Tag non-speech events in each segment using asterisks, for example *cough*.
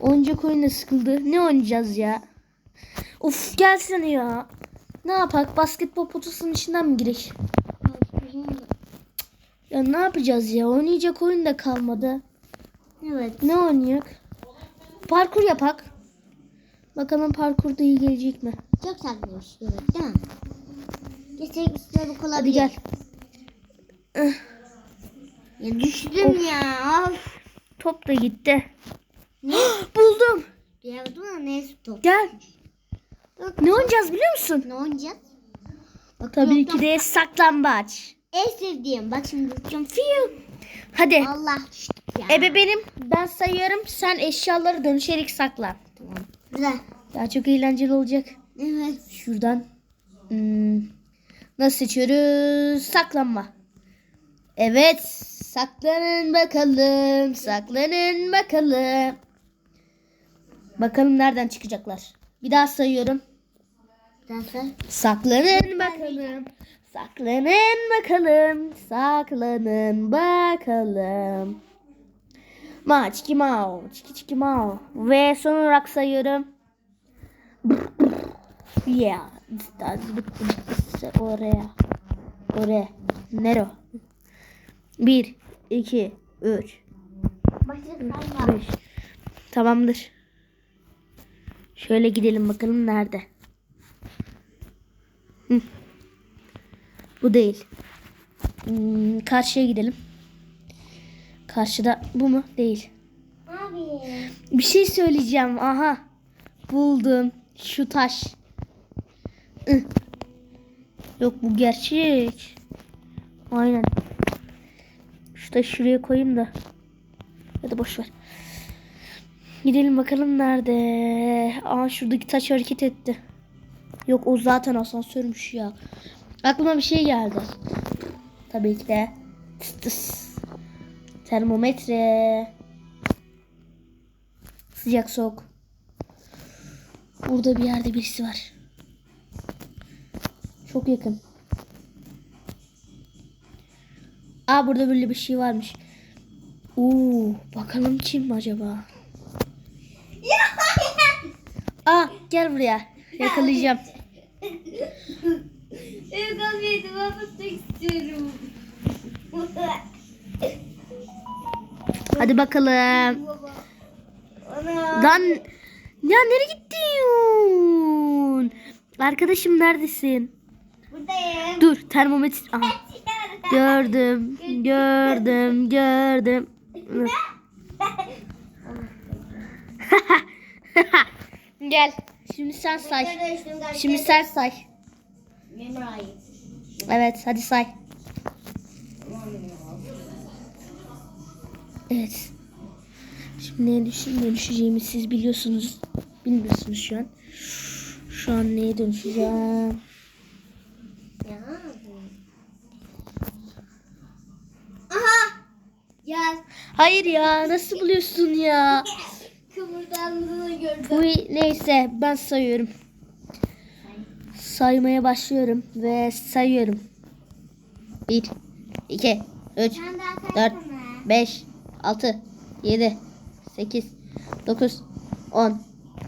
Oyuncak oyunu sıkıldı. Ne oynayacağız ya? Uf gelsene ya. Ne yapak? Basketbol potosunun içinden mi girek? Ya ne yapacağız ya? Oynayacak oyun da kalmadı. Evet. Ne oynayak? Parkur yapak. Bakalım parkurda iyi gelecek mi? Çok tatlıymış. Evet değil mi? Geçecek üstüne bu olabilir. Hadi gel. Ya düştüm ya. Of. Top da gitti. *gasps* Buldum. Gördün mü? Neyse top. Gel. Ne oynayacağız biliyor musun? Ne oynayacağız? Bak, Tabii ki de saklambaç. En sevdiğim. Bak şimdi düşeceğim. Fiyo. Hadi. Allah düştük ya. Ebe benim. Ben sayıyorum. Sen eşyaları dönüşerek sakla. Tamam. Güzel. Daha çok eğlenceli olacak. Evet. Şuradan. Hmm, Nasıl seçiyoruz? Saklanma. Evet. Saklanın bakalım. Saklanın bakalım. Bakalım nereden çıkacaklar. Bir daha sayıyorum. Nasıl? Saklanın bakalım. Saklanın bakalım. Saklanın bakalım. Ma çiki mao. Çiki çiki mao. Ve son olarak sayıyorum. Yeah. Oraya. Oraya. Nero. Bir, iki, üç, Başladım. Tamamdır. Şöyle gidelim bakalım nerede. Hı. Bu değil. Hmm, karşıya gidelim. Karşıda bu mu? Değil. Abi. Bir şey söyleyeceğim. Aha. Buldum. Şu taş. Ih. Yok bu gerçek. Aynen. Şu taşı şuraya koyayım da. Ya da boş ver. Gidelim bakalım nerede. Aa şuradaki taş hareket etti. Yok o zaten asansörmüş ya. Aklıma bir şey geldi. Tabii ki de. Tıs tıs. Termometre. Sıcak soğuk. Burada bir yerde birisi var. Çok yakın. Aa burada böyle bir şey varmış. Oo, bakalım kim acaba? Aa gel buraya. Yakalayacağım. Abi devam etmek istiyorum. Hadi bakalım. Ana. Lan ya nereye gittin? Arkadaşım neredesin? Buradayım. Dur termometre. Aha. *laughs* Gördüm, gördüm, gördüm. *laughs* *laughs* Gel. Şimdi sen say. Şimdi sen say. Evet, hadi say. Evet. Şimdi neye düşün, dönüşeceğimi siz biliyorsunuz. Bilmiyorsunuz şu an. Şu an neye dönüşeceğim? Ya. Aha. Gel. Hayır ya, nasıl buluyorsun ya? *laughs* Bu neyse ben sayıyorum. Saymaya başlıyorum ve sayıyorum. 1 2 3 Sen daha 4 5 6 7 8 9 10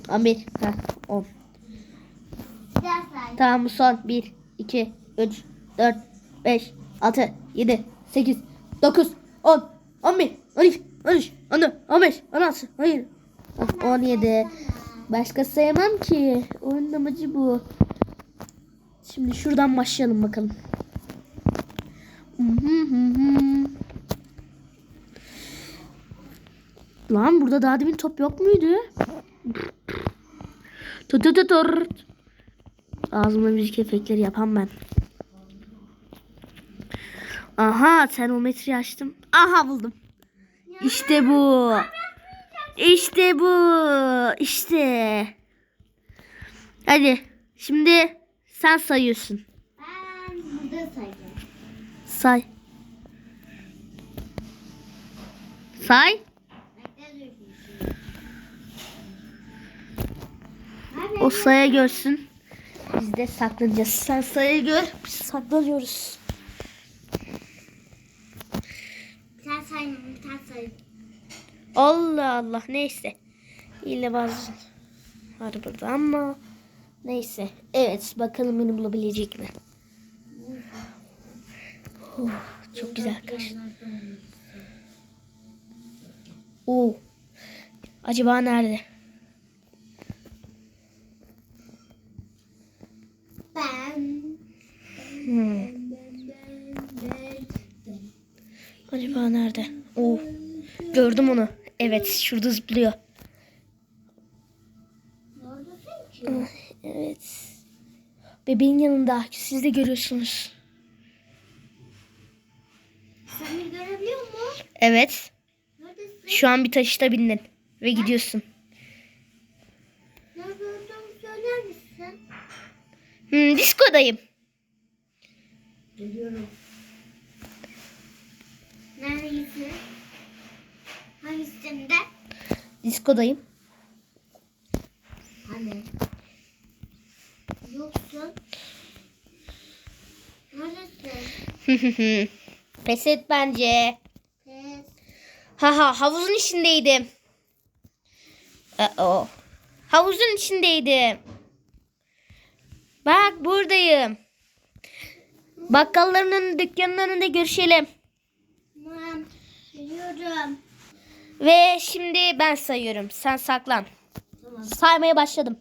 11 ha 10 Biraz say. Tamam son 1 2 3 4 5 6 7 8 9 10 11 12 13 14 15 16 hayır 17 Başka sayamam ki. Oyunun amacı bu. Şimdi şuradan başlayalım bakalım. Lan burada daha demin top yok muydu? Ağzımda müzik efektleri yapan ben. Aha termometreyi açtım. Aha buldum. İşte bu. İşte bu. İşte. Hadi. Şimdi sen sayıyorsun. Ben burada sayacağım. Say. Say. O saya görsün. Biz de saklanacağız. Sen sayı gör. Biz saklanıyoruz. Sen say. Sen say. Allah Allah neyse. Yine bazı var burada ama neyse. Evet bakalım beni bulabilecek mi? Oh, çok güzel arkadaşlar. Oo. Acaba nerede? Ben. Hmm. Acaba nerede? Oo. Gördüm onu. Evet şurada zıplıyor. Evet. Bebeğin yanında. Siz de görüyorsunuz. Seni görebiliyor mu? Evet. Neredesin? Şu an bir taşıta bindin. Ve gidiyorsun. Nerede olduğumu söyler misin? Hmm, diskodayım. Geliyorum. Neredesin? Hangisinde? Diskodayım. Hani? Yoksun. Neredesin? *laughs* Pes et bence. Pes. Haha havuzun içindeydim. Uh-oh. Havuzun içindeydim. Bak buradayım. Bakkalların önünde, dükkanın önünde görüşelim. Tamam. Geliyorum. Ve şimdi ben sayıyorum. Sen saklan. Tamam. Saymaya başladım.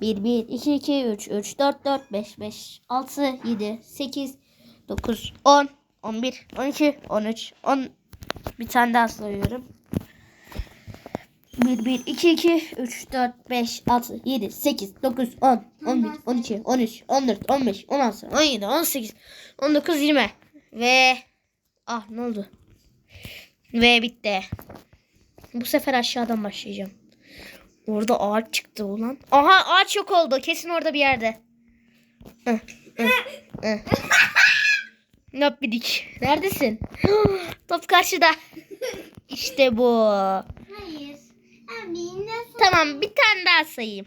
1, 1, 2, 2, 3, 3, 4, 4, 5, 5, 6, 7, 8, 9, 10, 11, 12, 13, 10. Bir tane daha sayıyorum. 1, 1, 2, 2, 3, 4, 5, 6, 7, 8, 9, 10, 11, 12, 13, 14, 15, 16, 17, 18, 19, 20. Ve ah ne oldu? Ve bitti. Bu sefer aşağıdan başlayacağım. Orada ağaç çıktı ulan. Aha ağaç yok oldu. Kesin orada bir yerde. Nop bidik. Neredesin? *gasps* Top karşıda. İşte bu. Hayır. Abi nasıl? Tamam bir tane daha sayayım.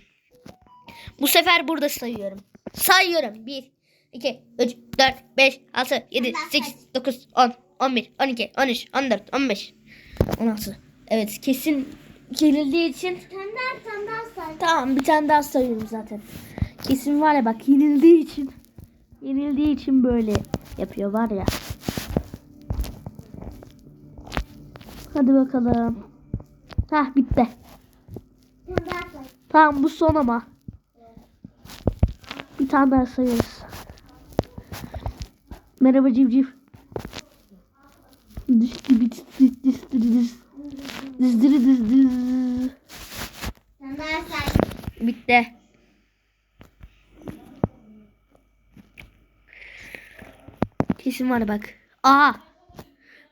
Bu sefer burada sayıyorum. Sayıyorum. 1, 2, 3, 4, 5, 6, 7, 8, 9, 10, 11, 12, 13, 14, 15, 16. Evet kesin yenildiği için Sen daha sen daha say. Tamam bir tane daha sayıyorum zaten. Kesin var ya bak yenildiği için. Yenildiği için böyle yapıyor var ya. Hadi bakalım. Hah bitti. Daha. Tamam bu son ama. Bir tane daha sayıyoruz. Merhaba civciv. Düş gibi düş. Düz düz düz düz. Sen daha say. Bitti. Kesin var bak. Aha.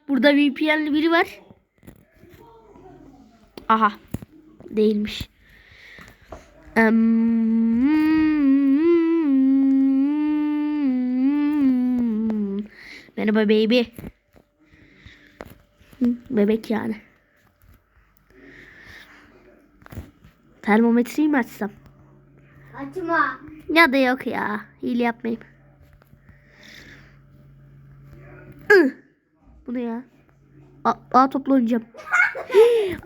Burada VPN'li biri var. Aha. Değilmiş. Em, Merhaba baby. Bebek yani. Termometreyi mi açsam? Açma. Ya da yok ya. Hile yapmayayım. Bu ne ya? Aa, aa topla oynayacağım.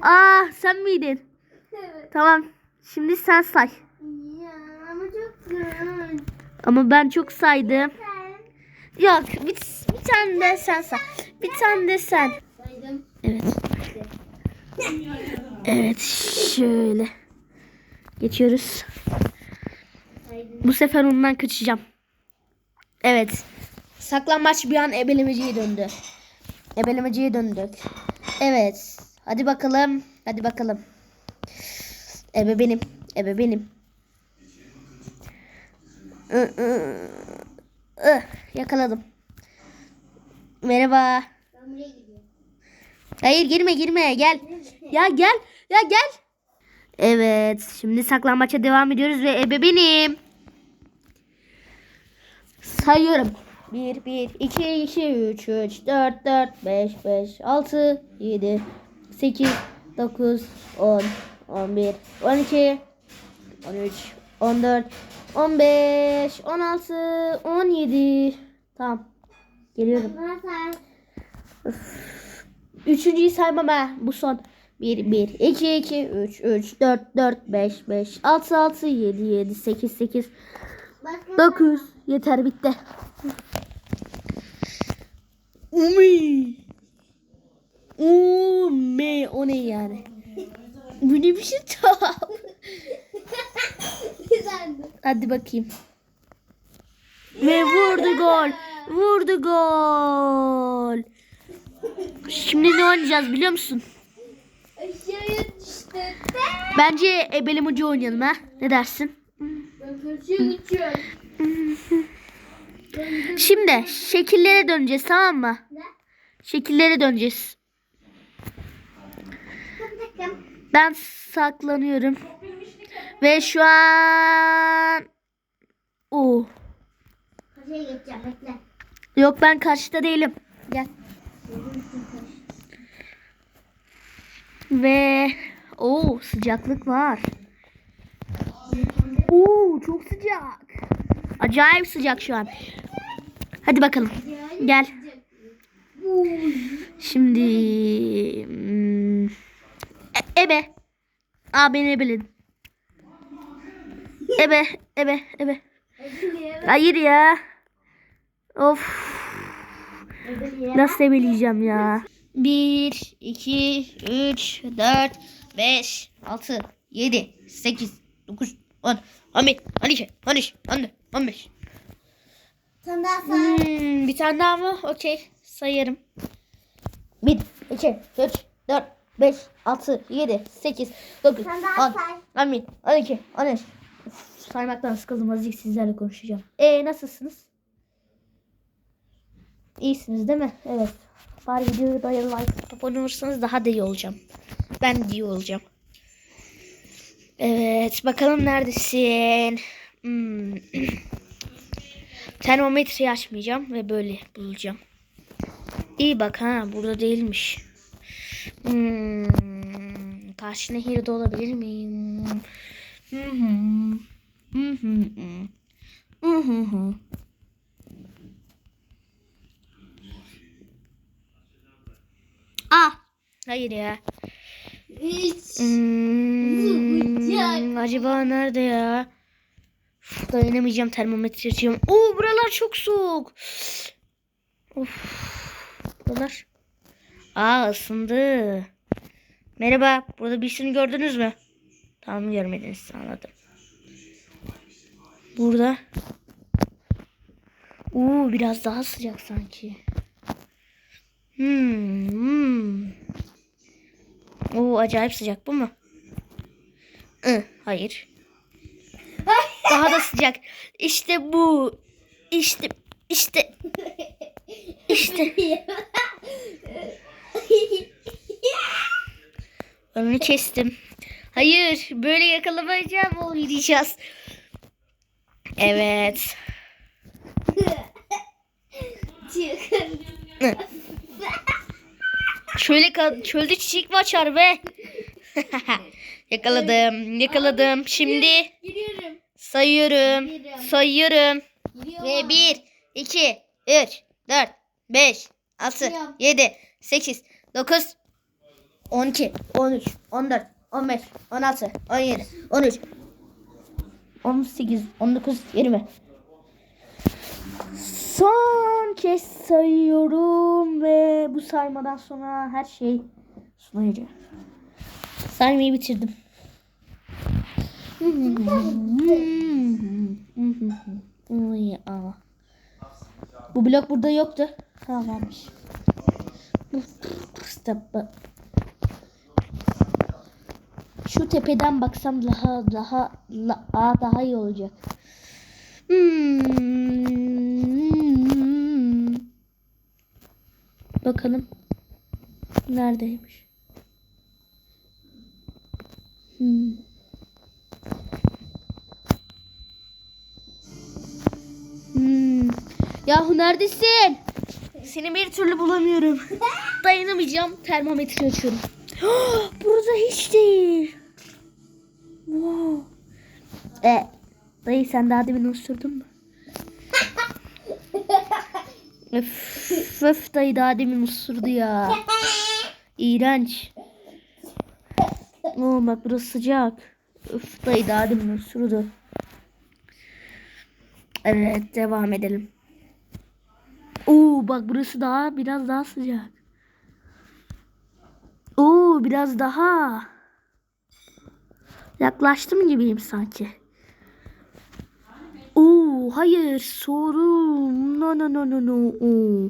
Aa *laughs* sen miydin? Evet. Tamam. Şimdi sen say. Ya ama çok güzel. Ama ben çok saydım. Yok bir, bir tane de sen say. Bir tane de sen. Evet. Evet şöyle. Geçiyoruz. Bu sefer ondan kaçacağım. Evet. Saklambaç bir an ebelemeciye döndü. Ebelemeciye döndük. Evet. Hadi bakalım. Hadi bakalım. Ebe benim. Ebe benim. İh, Yakaladım. Merhaba. Ben buraya. Hayır girme girme gel. Ya gel. Ya gel. Evet. Şimdi saklambaça devam ediyoruz ve ebe benim. Sayıyorum. 1, 1, 2, 2, 3, 3, 4, 4, 5, 5, 6, 7, 8, 9, 10, 11, 12, 13, 14, 15, 16, 17. Tamam. Geliyorum. Üçüncüyü saymam ha. Bu son. 1, 1, 2, 2, 3, 3, 4, 4, 5, 5, 6, 6, 7, 7, 8, 8, Başka 9. Yeter bitti. Umi. Umi. O ne yani? Bu ne biçim top? güzeldi. Hadi bakayım. Ve vurdu gol. Vurdu gol. Şimdi ne oynayacağız biliyor musun? Bence ebelemucu oynayalım ha. Ne dersin? Şimdi şekillere döneceğiz tamam mı? Şekillere döneceğiz. Ben saklanıyorum. Ve şu an... Oo. Yok ben karşıda değilim. Gel. Ve o sıcaklık var. Oo çok sıcak. Acayip sıcak şu an. Hadi bakalım. Gel. Şimdi hmm, e- ebe. Aa beni ebeledin. Ebe, ebe, ebe. Hayır ya. Of. Nasıl ebeleyeceğim ya? 1, 2, 3, 4, 5, 6, 7, 8, 9, 10, 11, 12, 13, 14, 15. Sen daha say. Hmm, bir tane daha mı? Okey. Sayarım. 1, 2, 3, 4, 5, 6, 7, 8, 9, Sen daha 10, say. 11, 12, 13. Uf, saymaktan sıkıldım. Azıcık sizlerle konuşacağım. E nasılsınız? İyisiniz değil mi? Evet. Bari videoyu da like abone olursanız daha da iyi olacağım. Ben de iyi olacağım. Evet. Bakalım neredesin? Hmm. *clears throat* Termometreyi açmayacağım ve böyle bulacağım. İyi bak ha burada değilmiş. Hmm, karşı nehirde olabilir miyim? Hı hı. Hı hı hı. Hı hı. Ah, hayır ya. Üç. Hmm, acaba nerede ya? Uf, dayanamayacağım termometre açıyorum. Oo buralar çok soğuk. Of. Buralar. Aa ısındı. Merhaba. Burada birisini gördünüz mü? Tamam görmediniz anladım. Burada. Oo biraz daha sıcak sanki. Hmm. hmm. Oo acayip sıcak bu mu? Hı, hayır. Daha da sıcak. İşte bu. İşte işte işte onu kestim. Hayır, böyle yakalamayacağım oynayacağız. Evet. Çıkın. Kal- çölde çiçek mi açar be? *laughs* yakaladım, yakaladım. Şimdi Giriyorum. sayıyorum, sayıyorum. Giriyorum. Ve 1, 2, 3, 4, 5, 6, Sayıyorum. 7, 8, 9, 12, 13, 14, 15, 16, 17, 13, 18, 19, 20. Son kez sayıyorum ve bu saymadan sonra her şey sona eriyor. Saymayı bitirdim. Aa. Bu blok burada yoktu. Ha varmış. Şu tepeden baksam daha daha daha iyi olacak. Hmm. Bakalım. Neredeymiş? Hmm. Hmm. Yahu neredesin? Seni bir türlü bulamıyorum. *laughs* Dayanamayacağım. Termometre açıyorum. *gasps* Burada hiç değil. Wow. E, dayı sen daha demin osurdun mu? Öf, öf dayı daha demin osurdu ya. İğrenç. Oo bak burası sıcak. Üf dayı daha demin osurdu. Evet devam edelim. Oo bak burası daha biraz daha sıcak. Oo biraz daha. Yaklaştım gibiyim sanki. Oo hayır sorum. No no no no no. Oo.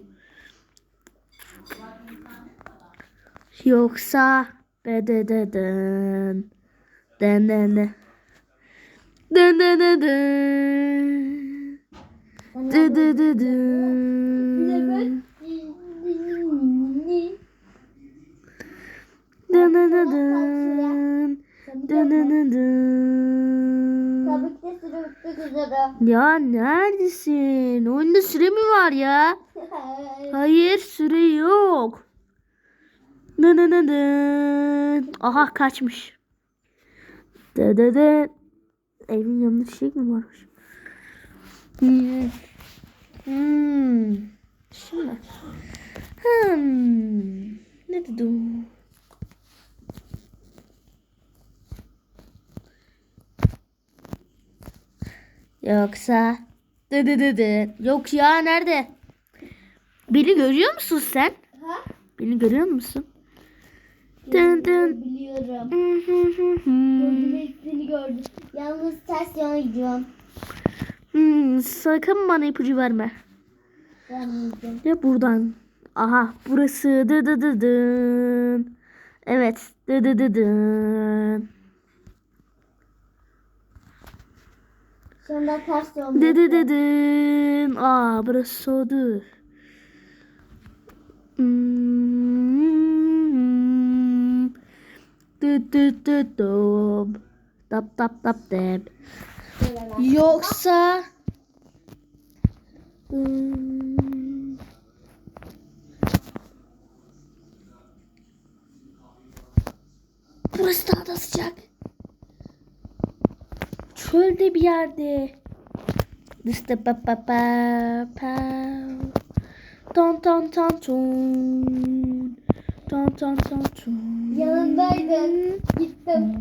Yoksa de de de den. Den den den. Den den den den. De de de den. Den den den den. Den den den den. Tabii ki de bitmek üzere. Ya neredesin? Oyunda süre mi var ya? *laughs* Hayır süre yok. Nı nı nı nı. Aha kaçmış. De de de. Evin yanında çiçek mi varmış? Hmm. Hmm. Şimdi. Hmm. Ne dedi o? Yoksa dı dı dı dı. Yok ya nerede? Beni görüyor musun sen? Ha? Beni görüyor musun? Dın dın. Biliyorum. Gördüm hepsini gördüm. Yalnız ters yana gidiyorum. Hmm, sakın bana ipucu verme. Vermeyeceğim. Ya buradan. Aha burası dı dı dı dın. Evet dı dı dı dın. Anda ters dı dı dın. Aa burası soğudu. Hmm. Dum. Tap tap tap. Yoksa Hmm. Burası daha da sıcak. Çölde bir yerde. Dışta pa pa pa pa. Ton ton ton ton. Ton ton ton ton. Yanındaydın. Gittim.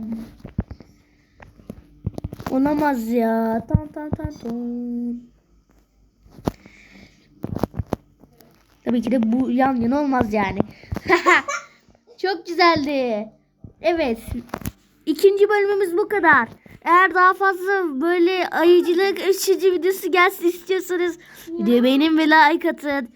Olamaz ya. Ton ton ton ton. Tabii ki de bu yan yana olmaz yani. *laughs* Çok güzeldi. Evet. İkinci bölümümüz bu kadar. Eğer daha fazla böyle ayıcılık *laughs* ışıcı videosu gelsin istiyorsanız videoyu beğenin ve like atın.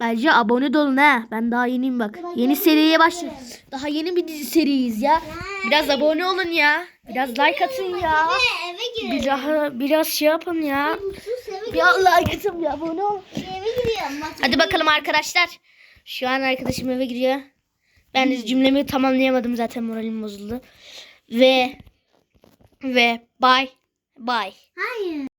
Ayrıca abone de olun ha. Ben daha yeniyim bak. Yeni seriye başladım. Daha yeni bir dizi seriyiz ya. Biraz abone olun ya. Biraz like atın ya. Biraz, biraz şey yapın ya. Bir like atın bir abone. Bak. Hadi bakalım arkadaşlar. Şu an arkadaşım eve giriyor. Ben de cümlemi tamamlayamadım zaten moralim bozuldu. Ve ve bye bye. Hayır.